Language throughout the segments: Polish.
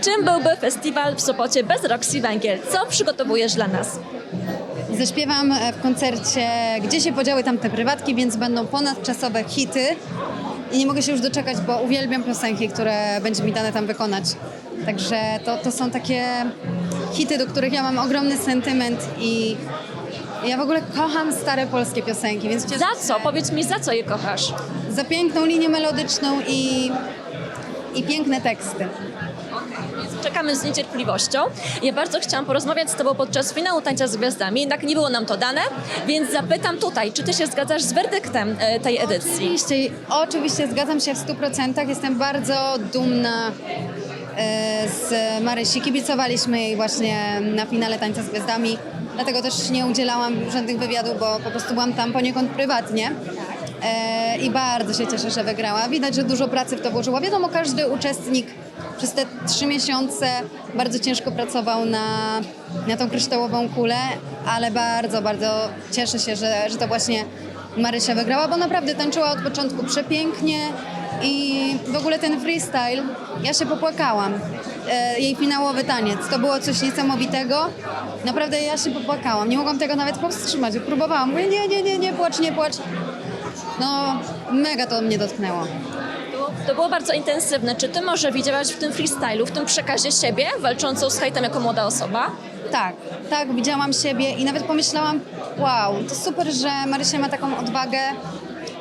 Czym byłby festiwal w Sopocie bez Roxy Węgiel? Co przygotowujesz dla nas? Zaśpiewam e, w koncercie Gdzie się podziały tamte prywatki, więc będą ponadczasowe hity. I nie mogę się już doczekać, bo uwielbiam piosenki, które będzie mi dane tam wykonać. Także to, to są takie hity, do których ja mam ogromny sentyment i ja w ogóle kocham stare polskie piosenki, więc cieszę Za się co? Powiedz mi, za co je kochasz? za piękną linię melodyczną i, i piękne teksty. Czekamy z niecierpliwością. Ja bardzo chciałam porozmawiać z Tobą podczas finału Tańca z Gwiazdami, jednak nie było nam to dane, więc zapytam tutaj, czy Ty się zgadzasz z werdyktem e, tej edycji? Oczywiście, oczywiście zgadzam się w 100%. Jestem bardzo dumna e, z Marysi. Kibicowaliśmy jej właśnie na finale Tańca z Gwiazdami. Dlatego też nie udzielałam żadnych wywiadów, bo po prostu byłam tam poniekąd prywatnie. E, I bardzo się cieszę, że wygrała. Widać, że dużo pracy w to włożyła. Wiadomo, każdy uczestnik przez te trzy miesiące bardzo ciężko pracował na, na tą kryształową kulę, ale bardzo, bardzo cieszę się, że, że to właśnie Marysia wygrała, bo naprawdę tańczyła od początku przepięknie i w ogóle ten freestyle, ja się popłakałam. E, jej finałowy taniec, to było coś niesamowitego. Naprawdę ja się popłakałam, nie mogłam tego nawet powstrzymać. Próbowałam, mówię nie, nie, nie, nie płacz, nie płacz. No, mega to mnie dotknęło. To- było bardzo intensywne. Czy Ty może widziałaś w tym freestylu, w tym przekazie siebie, walczącą z hejtem jako młoda osoba? Tak, tak, widziałam siebie i nawet pomyślałam, wow, to super, że Marysia ma taką odwagę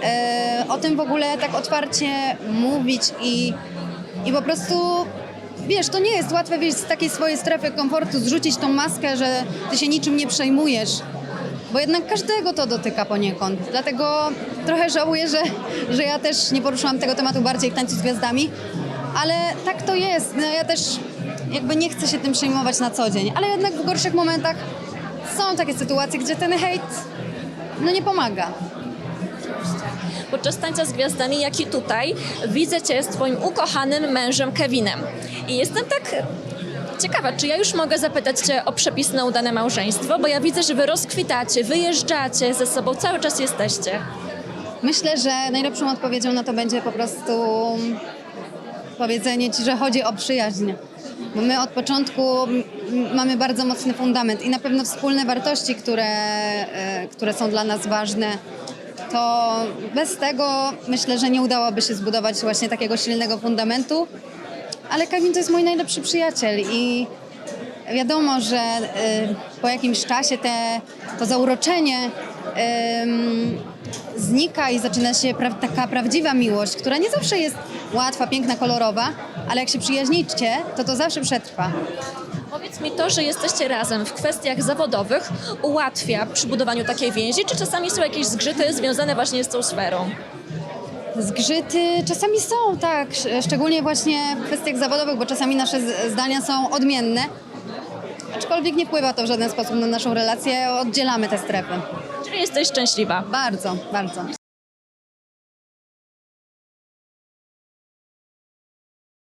e, o tym w ogóle tak otwarcie mówić i, i po prostu, wiesz, to nie jest łatwe wyjść z takiej swojej strefy komfortu, zrzucić tą maskę, że ty się niczym nie przejmujesz, bo jednak każdego to dotyka poniekąd. Dlatego trochę żałuję, że, że ja też nie poruszyłam tego tematu bardziej w Tańcu z Gwiazdami, ale tak to jest. No, ja też jakby nie chcę się tym przejmować na co dzień, ale jednak w gorszych momentach są takie sytuacje, gdzie ten hejt no nie pomaga. Podczas Tańca z Gwiazdami, jak i tutaj, widzę Cię z Twoim ukochanym mężem Kevinem. I jestem tak ciekawa, czy ja już mogę zapytać Cię o przepis na udane małżeństwo, bo ja widzę, że Wy rozkwitacie, wyjeżdżacie ze sobą, cały czas jesteście. Myślę, że najlepszą odpowiedzią na to będzie po prostu powiedzenie ci, że chodzi o przyjaźń. Bo my od początku mamy bardzo mocny fundament i na pewno wspólne wartości, które, e, które są dla nas ważne, to bez tego myślę, że nie udałoby się zbudować właśnie takiego silnego fundamentu. Ale Kevin to jest mój najlepszy przyjaciel i wiadomo, że y, po jakimś czasie te, to zauroczenie ym, znika i zaczyna się pra taka prawdziwa miłość, która nie zawsze jest łatwa, piękna, kolorowa, ale jak się przyjaźnicie, to to zawsze przetrwa. Powiedz mi to, że jesteście razem w kwestiach zawodowych ułatwia przy budowaniu takiej więzi, czy czasami są jakieś zgrzyty związane właśnie z tą sferą? Zgrzyty czasami są, tak, sz- szczególnie właśnie w kwestiach zawodowych, bo czasami nasze zdania są odmienne. Aczkolwiek nie wpływa to w żaden sposób na naszą relację, oddzielamy te strefy. Czyli jesteś szczęśliwa? Bardzo, bardzo.